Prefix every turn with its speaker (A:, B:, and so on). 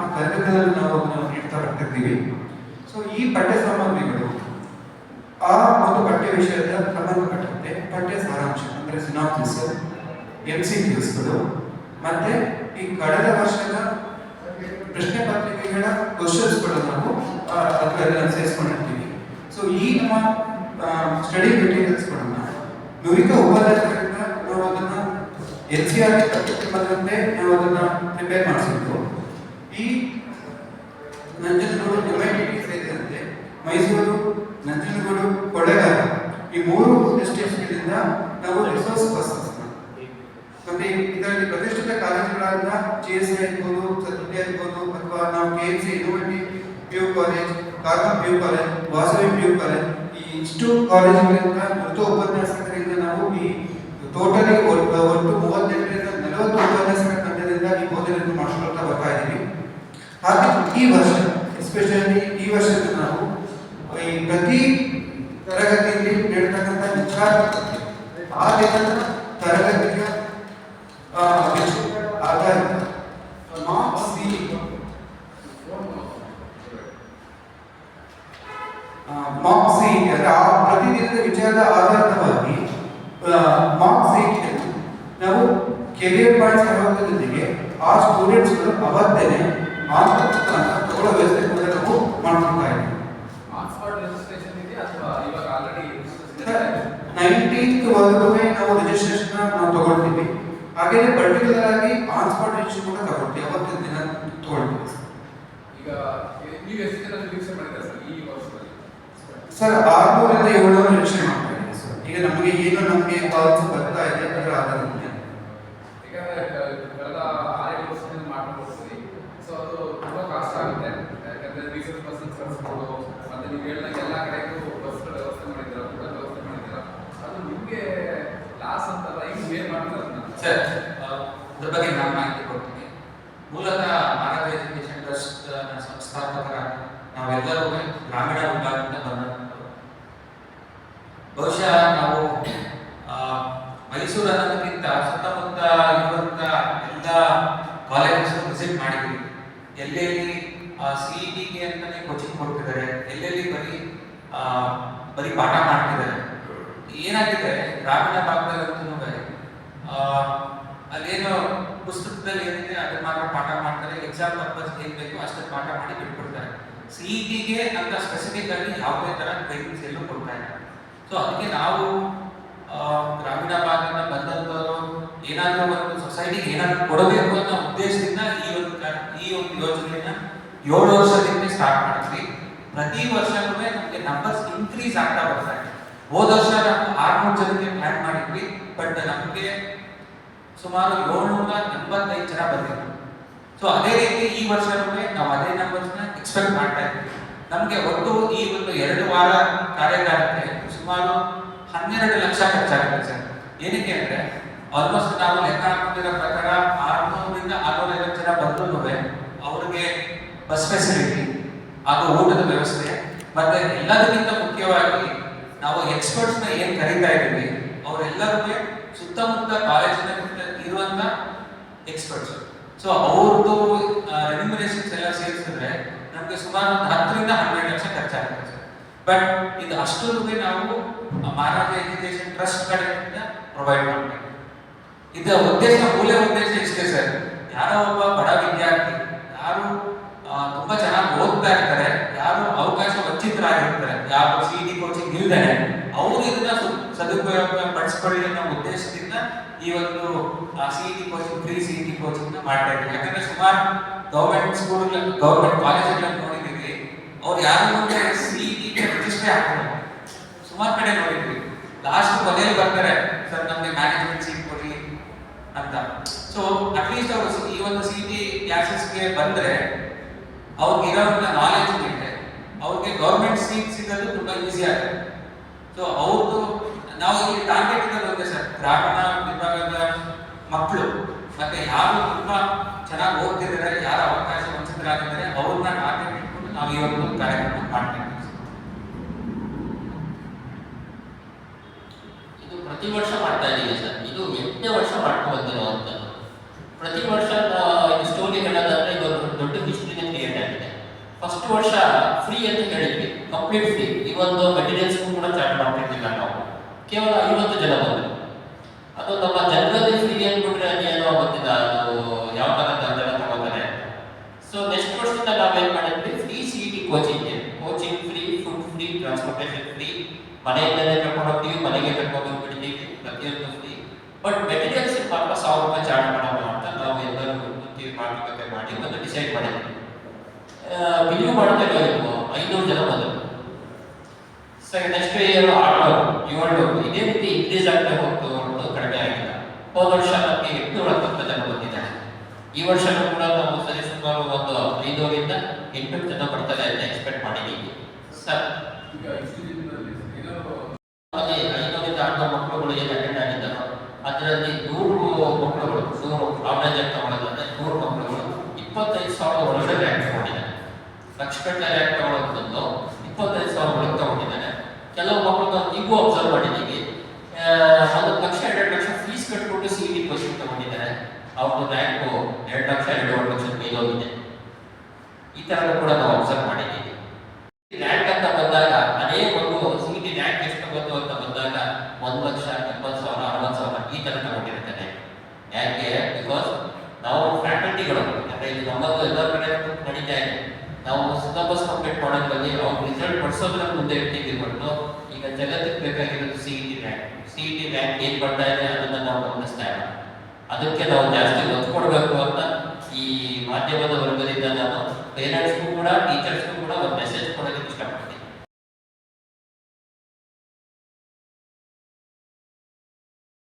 A: ಆ ತರಗತಿಯಲ್ಲಿ ನಾವು ಅದನ್ನು ನೀಡ್ತಾ ಬರ್ತಿದ್ದೀವಿ. ಸೊ ಈ ಪಠ್ಯ ಸಾಮಗ್ರಿಗಳು ಆ ಒಂದು ಪಠ್ಯ ವಿಷಯದ ಸಂಬಂಧಪಟ್ಟಂತೆ ಪಠ್ಯ ಸಾರಾಂಶ, ಅಂದರೆ ಸಿನಾಪ್ಸಿಸ್ ಎಂ ಸಿ ಕ್ಯೂಸ್ಗಳು ಮತ್ತೆ ಈ ಕಳೆದ ವರ್ಷದ ಪ್ರಶ್ನೆ ಪತ್ರಿಕೆಗಳ ಕ್ವಶನ್ಸ್ಗಳು ನಾವು ಅದರಲ್ಲಿ ಸೇರಿಸ್ಕೊಂಡಿರ್ತೀವಿ. ಸೊ ಈ ನಮ್ಮ ಸ್ಟಡಿ ಮೆಟೀರಿಯಲ್ಸ್ಗಳನ್ನು ನುರಿತ ಉಪನ್ಯಾಸಕರಿಂದ ನಾವು ಅದನ್ನು ಎನ್ ಸಿ ಆರ್ ಬಂದಂತೆ ನಾವು ಅದನ್ನು ಪ್ರಿಪೇರ್ ಮಾಡಿಸಿದ್ದು ಈ ನಂಜನಗೂಡು ಡಿವೈಡೆಡ್ ಸೇರಿದಂತೆ ಮೈಸೂರು, ನಂಜನಗೂಡು ಕೊಳ್ಳೇಗಾಲ ಈ ಮೂರು ಸ್ಟೇಷನ್ಗಳಿಂದ ನಾವು ರಿಸೋರ್ಸ್ ಪರ್ಸನ್ಸ್ ಮತ್ತೆ ಇದರಲ್ಲಿ ಪ್ರತಿಷ್ಠಿತ ಕಾಲೇಜುಗಳಾದ ಜಿ ಎಸ್ ಐ ಇರ್ಬೋದು ಸದ್ಯ ಇರ್ಬೋದು, ಅಥವಾ ನಾವು K N C university P U college Karma P U college Vasavi P U college ಈ ಇಷ್ಟು ಕಾಲೇಜುಗಳಿಂದ ಮೃತ ಉಪನ್ಯಾಸಕರಿಂದ ನಾವು ಈ ಟೋಟಲಿ ಒಟ್ಟು ಮೂವತ್ತೆಂಟರಿಂದ ನಲವತ್ತು ಉಪನ್ಯಾಸಕರ ತಂಡದಿಂದ ಈ ಬೋಧನೆಯನ್ನು ಹಾಗೆ ಈ ವರ್ಷ ಎಸ್ಪೆಷಲಿ ಈ ವರ್ಷದ ನಾವು ಈ ಪ್ರತಿ ತರಗತಿಯಲ್ಲಿ ನೀಡತಕ್ಕಂಥ ವಿಚಾರ ಆ ದಿನದ ತರಗತಿಯ ಆ, ವಿಷಯ ಆಧಾರಿತ ಮಾರ್ಕ್ಸ್ ಸಿ ಮಾರ್ಕ್ ಸಿ ಅಂದ್ರೆ ಆ ಪ್ರತಿದಿನದ ವಿಚಾರದ ಆಧಾರಿತವಾಗಿ ಮಾರ್ಕ್ ಸಿ ನಾವು ಕೆರಿಯರ್ ಪಾಯಿಂಟ್ಸ್ ತಗೊಳ್ಳೋದ್ರೊಂದಿಗೆ ಆ ಸ್ಟೂಡೆಂಟ್ಸ್ಗಳು ಅವತ್ತೇನೆ ಆ ತಗೊಳ್ಳೋ ವ್ಯವಸ್ಥೆ ಕೂಡ ನಾವು ಮಾಡ್ಕೊಳ್ತಾ ಇದ್ದೀವಿ ನೈನ್ಟೀನ್ತ್ ವರೆಗೂ ನಾವು ರಿಜಿಸ್ಟ್ರೇಷನ್ ನಾವು ತಗೊಳ್ತೀವಿ. ಹಾಗೆ ಪರ್ಟಿಕ್ಯುಲರ್ ಆಗಿ ಪಾಸ್ಪೋರ್ಟ್ ರಿಜಿಸ್ಟ್ರೇಷನ್ ಕೂಡ ತಗೊಳ್ತೀವಿ. ಅವತ್ತಿನ ದಿನ ತಗೊಳ್ತೀವಿ.
B: ಈಗ ನೀವು ಎಷ್ಟು ಜನ ಮಾಡಿದ್ದೀರಾ ಸರ್ ಈ ವರ್ಷದಲ್ಲಿ?
A: ಸರ್ ಆರ್ನೂರಿಂದ ಏಳ್ನೂರು ನಿರೀಕ್ಷೆ ಮಾಡ್ತಾ ಇದ್ದೀವಿ ಸರ್. ಈಗ ನಮಗೆ ಏನು ನಮಗೆ ಕಾಲ್ಸ್ ಬರ್ತಾ ಇದೆ ಅದರ ಆಧಾರದ ಮೇಲೆ
B: ಯಾಕಂದ್ರೆ ಕಳೆದ ಆರೇಳು ವರ್ಷದಿಂದ ಮಾಡ್ಕೊಂಡು ಹೋಗ್ತೀವಿ ಸೊ ಅದು ತುಂಬಾ ಕಷ್ಟ ಆಗುತ್ತೆ ಯಾಕಂದ್ರೆ ಪರ್ಸನ್ಸ್ ಮತ್ತೆ ನೀವು ಹೇಳಿದಾಗ ಎಲ್ಲ ಕಡೆಗೂ ಬಸ್ಗಳ ವ್ಯವಸ್ಥೆ ಮಾಡಿದ್ದೀರಾ ಊಟದ ವ್ಯವಸ್ಥೆ ಮಾಡಿದ್ದೀರಾ? ಅದು ನಿಮಗೆ ಲಾಸ್ ಅಂತಲ್ಲ ಈಗ ಏನು ಮಾಡ್ತಾರೆ
C: ಸರ್ ಅದ್ರ ಬಗ್ಗೆ ನಾನು ಮಾಹಿತಿ ಕೊಡ್ತೀನಿ ಮೂಲತಃ ಮಾನವ ಎಜುಕೇಶನ್ ಟ್ರಸ್ಟ್ ಸಂಸ್ಥಾಪಕರಾಗಿ ನಾವೆಲ್ಲರೂ ಗ್ರಾಮೀಣ ವಿಭಾಗದಿಂದ ಬಂದಂಥವ್ರು ಬಹುಶಃ ನಾವು ಆ, ಮೈಸೂರು ಅನ್ನೋದಕ್ಕಿಂತ ಸುತ್ತಮುತ್ತ ಇರುವಂತ ಎಲ್ಲ ಕಾಲೇಜಸ್ ವಿಸಿಟ್ ಮಾಡಿದ್ದೀವಿ ಎಲ್ಲೆಲ್ಲಿ ಸಿ ಇ ಟಿಗೆ ಅಂತಾನೆ ಕೋಚಿಂಗ್ ಕೊಡ್ತಿದ್ದಾರೆ. ಎಲ್ಲೆಲ್ಲಿ ಬರೀ ಬರೀ ಪಾಠ ಮಾಡ್ತಿದ್ದಾರೆ. ಏನಾಗಿದೆ? ಗ್ರಾಮೀಣ ಭಾಗದಲ್ಲಂತೂ ಅಲ್ಲೇನು ಪುಸ್ತಕದಲ್ಲಿ ಏನಿದೆ, ಅದನ್ನ ಮಾತ್ರ ಪಾಠ ಮಾಡ್ತಾರೆ. ಎಕ್ಸಾಮ್ ಪರ್ಪಸ್ ಏನ್ ಬೇಕು ಅಷ್ಟೇ ಪಾಠ ಮಾಡಿ ಬಿಟ್ಬಿಡ್ತಾರೆ. ಸಿಇಟಿಗೆ ಅಂತ ಸ್ಪೆಸಿಫಿಕ್ ಆಗಿ ಯಾವುದೇ ತರ ಟ್ರೈನಿಂಗ್ಸ್ ಎಲ್ಲೂ ಕೊಡ್ತಾ ಇಲ್ಲ. ಸೊ ಅದಕ್ಕೆ ನಾವು ಗ್ರಾಮೀಣ ಭಾಗದಿಂದ ಬಂದಂತವರು ಏನಾದರೂ ಒಂದು ಸೊಸೈಟಿಗೆ ಏನಾದರೂ ಕೊಡಬೇಕು ಅನ್ನೋ ಉದ್ದೇಶದಿಂದ ಈ ಒಂದು ಈ ಒಂದು ಯೋಜನೆಯನ್ನ ಏಳು ವರ್ಷದಿಂದ ಸ್ಟಾರ್ಟ್ ಮಾಡಿದ್ವಿ. ಪ್ರತಿ ವರ್ಷನೂ ನಮಗೆ ನಂಬರ್ಸ್ ಇನ್ಕ್ರೀಸ್ ಆಗ್ತಾ ಬರ್ತಾ ಇದೆ ಹೋದ ವರ್ಷ ನಾವು ಆರ್ನೂರು ಜನಕ್ಕೆ ಪ್ಲಾನ್ ಮಾಡಿದ್ವಿ ಬಟ್ ನಮಗೆ ಸುಮಾರು ಏಳ್ನೂರ ಎಂಬತ್ತೈದು ಜನ ಬಂದಿದ್ರು. ಸೊ ಅದೇ ರೀತಿ ಈ ವರ್ಷನೂ ನಾವು ಅದೇ ನಂಬರ್ಸ್ನ ಎಕ್ಸ್ಪೆಕ್ಟ್ ಮಾಡ್ತಾ ಇದ್ವಿ. ನಮಗೆ ಒಟ್ಟು ಈ ಒಂದು ಎರಡು ವಾರ ಕಾರ್ಯಾಗಾರಕ್ಕೆ ಸುಮಾರು ಹನ್ನೆರಡು ಲಕ್ಷ ಖರ್ಚಾಗುತ್ತೆ ಸರ್. ಏನಕ್ಕೆ ಅಂದ್ರೆ ಆಲ್ಮೋಸ್ಟ್ ನಾವು ಲೆಕ್ಕ ಹಾಕೊಂಡಿರೋ ಪ್ರಕಾರ ಆರ್ನೂರಿಂದ ಆರ್ನೂರ ಐವತ್ತು ಜನ ಬಂದ್ರೂ ಅವ್ರಿಗೆ ಬಸ್ ಫೆಸಿಲಿಟಿ ಹಾಗೂ ಊಟದ ವ್ಯವಸ್ಥೆ. ಮತ್ತೆ ಎಲ್ಲದಕ್ಕಿಂತ ಮುಖ್ಯವಾಗಿ ನಾವು ಎಕ್ಸ್ಪರ್ಟ್ಸ್ನ ಏನ್ ಕರೀತಾ ಇದ್ದೀವಿ ಅವರೆಲ್ಲರೂ ಸುತ್ತಮುತ್ತ ಕಾಲೇಜಿನ ಇರುವಂತ ಎಕ್ಸ್ಪರ್ಟ್ಸ್ ಸೊ ಅವ್ರದ್ದು ರೆಮ್ಯುನೇಷನ್ಸ್ ಎಲ್ಲ ಸೇರಿಸಿದ್ರೆ ನಮಗೆ ಸುಮಾರು ಒಂದು ಹತ್ತರಿಂದ ಹನ್ನೆರಡು ಲಕ್ಷ ಖರ್ಚಾಗುತ್ತೆ ಬಟ್ ಇದು ಅಷ್ಟೊಂದು ನಾವು ಮಹಾರಾಜ ಎಜುಕೇಶನ್ ಟ್ರಸ್ಟ್ ಕಡೆಯಿಂದ ಪ್ರೊವೈಡ್ ಮಾಡಬೇಕು. ಇದರ ಉದ್ದೇಶ, ಮೂಲ ಉದ್ದೇಶ ಇಷ್ಟೇ ಸರ್. ಯಾರೋ ಒಬ್ಬ ಬಡ ವಿದ್ಯಾರ್ಥಿ, ಯಾರು ತುಂಬಾ ಚೆನ್ನಾಗಿ ಓದ್ತಾ ಇರ್ತಾರೆ. ಯಾರು ಅವಕಾಶ ವಂಚಿತರಾಗಿರ್ತಾರೆ. ಯಾವ ಸಿ ಡಿ ಕೋಚಿಂಗ್ ಇಲ್ದೇ ಅವರು ಇದನ್ನ ಸದುಪಯೋಗ ಪಡಿಸ್ಕೊಳ್ಳಿ ಅನ್ನೋ ಉದ್ದೇಶದಿಂದ ಈ ಒಂದು C D coaching free C D coaching ಮಾಡ್ತಾ ಇದ್ದೀವಿ ಯಾಕಂದ್ರೆ ಸುಮಾರು ಗೌರ್ಮೆಂಟ್ ಸ್ಕೂಲ್ ಗೌರ್ಮೆಂಟ್ ಕಾಲೇಜ್ಗಳನ್ನು ನೋಡಿದ್ದೀವಿ. ಅವ್ರು ಯಾರು ಸಿ ಡಿ ರಿಜಿಸ್ಟ್ರೇ ಆಗ್ತಾರೆ. ಸುಮಾರು ಕಡೆ ನೋಡಿದ್ವಿ ಲಾಸ್ಟ್ ಕೊನೆಯಲ್ಲಿ ಬರ್ತಾರೆ, ಸರ್, ನಮಗೆ ಮ್ಯಾನೇಜ್ಮೆಂಟ್ ಸೀಟ್ ಕೊಡಿ ಅಂತ. ಸೊ ಅಟ್ಲೀಸ್ಟ್ ಅವರು ಈ ಒಂದು ಸಿ ಟಿ ಕ್ಲಾಸಸ್ಗೆ ಬಂದ್ರೆ ಅವ್ರಿಗೆ ಇರೋಂಥ ನಾಲೆಜ್ ಇದೆ ಅವ್ರಿಗೆ ಗೌರ್ಮೆಂಟ್ ಸೀಟ್ ಸಿಗೋದು ತುಂಬ ಈಸಿ ಆಗುತ್ತೆ. ಸೊ ಅವ್ರದ್ದು ನಾವು ಈ ಟಾರ್ಗೆಟ್ ಒಂದೇ ಸರ್ ಗ್ರಾಮೀಣ ವಿಭಾಗದ ಮಕ್ಕಳು ಮತ್ತೆ ಯಾರು ತುಂಬ ಚೆನ್ನಾಗಿ ಓದ್ತಿದ್ದಾರೆ ಯಾರ ಅವಕಾಶ ವಂಚಿತರಾಗಿದ್ದಾರೆ, ಅವ್ರನ್ನ ಟಾರ್ಗೆಟ್ ಇಟ್ಕೊಂಡು ನಾವು ಈ ಒಂದು ಕಾರ್ಯಕ್ರಮ
D: ಇದು ಪ್ರತಿ ವರ್ಷ ಮಾಡ್ತಾ ಇದ್ದೀವಿ ಸರ್. ಇದು ಎಂಟನೇ ವರ್ಷ ಮಾಡ್ಕೊಂಡು ಬಂದಿರುವಂಥದ್ದು. ಪ್ರತಿ ವರ್ಷ ಆ, ಇದು ಸ್ಟೋರಿ ಹೇಳೋದಾದ್ರೆ ಇದೊಂದು ದೊಡ್ಡ ವರ್ಷ ಫ್ರೀ ಅಂತ ಹೇಳಿದ್ವಿ. ಕಂಪ್ಲೀಟ್ ಫ್ರೀ ಒಂದು ಮೆಟೀರಿಯಲ್ಸ್ ಕೂಡ ಚಾರ್ಜ್ ಮಾಡ್ತಿರ್ಲಿಲ್ಲ ನಾವು. ಕೇವಲ ಐವತ್ತು ಜನ ಬಂದರು. ಅದು ನಮ್ಮ ಜನರಲ್ಲಿ ಫ್ರೀ ಅಂದ್ಬಿಟ್ರೆ ಏನೋ ಗೊತ್ತಿಲ್ಲ, ಅದು ಯಾವ ಥರ ಜನ ತಗೋತಾರೆ ಸೊ ನೆಕ್ಸ್ಟ್ ವರ್ಷದಿಂದ ನಾವೇನ್ ಮಾಡಿದ್ವಿ? Free C T coaching coaching free food free transportation free ಮನೆಯಿಂದಲೇ ಕರ್ಕೊಂಡು ಹೋಗ್ತೀವಿ, ಮನೆಗೆ ಕರ್ಕೊಂಡು ಹೋಗ್ಬಿಡ್ತೀವಿ ಪ್ರತಿಯೊಂದು ಫ್ರೀ ಬಟ್ ಮೆಟೀರಿಯಲ್ಸ್ ಮಾತ್ರ ಸಾವಿರ ರೂಪಾಯಿ ಚಾರ್ಜ್ ಮಾಡೋಣ ಅಂತ ನಾವು ಎಲ್ಲರೂ ಕೂತಿ ಮಾತುಕತೆ ಮಾಡಿ ಒಂದು ಡಿಸೈಡ್ ಮಾಡಿದ್ವಿ. ಬಿಲ್ಯೂ ಮಾಡ್ತಾ ಇರೋದು. ಐನೂರು ಜನ ಬಂದರು. ಸೊ ನೆಕ್ಸ್ಟ್ ಇಯರ್ ಆರ್ನೂರು ಏಳ್ನೂರು ಇದೇ ರೀತಿ ಇನ್ಕ್ರೀಸ್ ಆಗ್ತಾ ಹೋಗ್ತು ಅನ್ನೋದು ಕಡಿಮೆ ಆಗಿಲ್ಲ. ಹೋದ ವರ್ಷ ನಮಗೆ ಎಂಟುನೂರ ಹತ್ತೊಂಬತ್ತು ಜನ ಬಂದಿದ್ದಾರೆ. ಈ ವರ್ಷನೂ ಕೂಡ ನಾವು ಸರಿ ಸುಮಾರು ಒಂದು ಐನೂರಿಂದ ಎಂಟು ಜನ ಬರ್ತಾರೆ ಅಂತ ಎಕ್ಸ್ಪೆಕ್ಟ್ ಮಾಡಿದ್ದೀವಿ ಸರ್ ಐನೂರಿಂದ ಆರ್ನೂರು ಮಕ್ಕಳುಗಳು ಏನು ಅಟೆಂಡ್ ಆಗಿದ್ದಾರೋ, ಅದರಲ್ಲಿ ನೂರು ಮಕ್ಕಳುಗಳು, ನೂರು ಆವರೇಜ್ ಅಂತ ತಗೊಳ್ಳೋದಂದ್ರೆ ನೂರು ಮಕ್ಕಳುಗಳು ಇಪ್ಪತ್ತೈದು ಸಾವಿರ ಒಳಗಡೆ ರ್ಯಾಂಕ್ ತಗೊಂಡಿದ್ದಾರೆ ಲಕ್ಷಗಟ್ಟಲೆ ರ್ಯಾಂಕ್ ತಗೊಳ್ಳೋದು ಇಪ್ಪತ್ತೈದು ಸಾವಿರ ಒಳಗೆ ತಗೊಂಡಿದ್ದಾರೆ. ಕೆಲವು ಮಕ್ಕಳು ಈಗೂ ಅಬ್ಸರ್ವ್ ಮಾಡಿದ್ದೀವಿ ಒಂದು ಲಕ್ಷ, ಎರಡು ಲಕ್ಷ ಫೀಸ್ ಕಟ್ಬಿಟ್ಟು ಸಿ ಡಿ ಕೋಚಿಂಗ್ ತಗೊಂಡಿದ್ದಾರೆ. ಅವ್ರದ್ದು ರ್ಯಾಂಕ್ ಎರಡು ಲಕ್ಷ ಎರಡೂವರೆ ಲಕ್ಷ ಮೇಲೋಗಿದೆ. ಈ ಥರ ಕೂಡ ನಾವು ಅಬ್ಸರ್ವ್ ಮಾಡಿದ್ದೀವಿ. ರ್ಯಾಂಕ್ ಅಂತ ಬಂದಾಗ, ಅದೇ ಒಂದು ಸಿ ಡಿ ರ್ಯಾಂಕ್ ಎಷ್ಟು ಬಂತು ಅಂತ ಬಂದಾಗ ಒಂದು ಲಕ್ಷ, ಇಪ್ಪತ್ತು ಸಾವಿರ, ಅರವತ್ತು ಸಾವಿರ ಈ ತರ ತಗೊಂಡಿರ್ತಾರೆ ಯಾಕೆ? ಬಿಕಾಸ್ ನಾವು ಫ್ಯಾಕಲ್ಟಿಗಳು. ಅಂದ್ರೆ ಇಲ್ಲಿ ನಮ್ಮದು ಎಲ್ಲ ಕಡೆ ನಡೀತಾ ಇದೆ. ನಾವು ಸಿಲೆಬಸ್ ಕಂಪ್ಲೀಟ್ ಮಾಡೋದ್ರಲ್ಲಿ ಅವ್ರ ರಿಸಲ್ಟ್ ಪಡಿಸೋದ್ರಲ್ಲಿ ಮುಂದೆ ಇರ್ತೀವಿ ಹೊರತು. ಈಗ ಜಗತ್ತಿಗೆ ಬೇಕಾಗಿರೋದು C E T rank C E T rank ಏನು ಬರ್ತಾ ಇದೆ ಅದನ್ನ ನಾವು ಗಮನಿಸ್ತಾ ಇಲ್ಲ. ಅದಕ್ಕೆ ನಾವು ಜಾಸ್ತಿ ಒತ್ತು ಕೊಡಬೇಕು ಅಂತ ಈ ಮಾಧ್ಯಮದ ವರ್ಗದಿಂದ ನಾನು ಪೇರೆಂಟ್ಸ್ಗೂ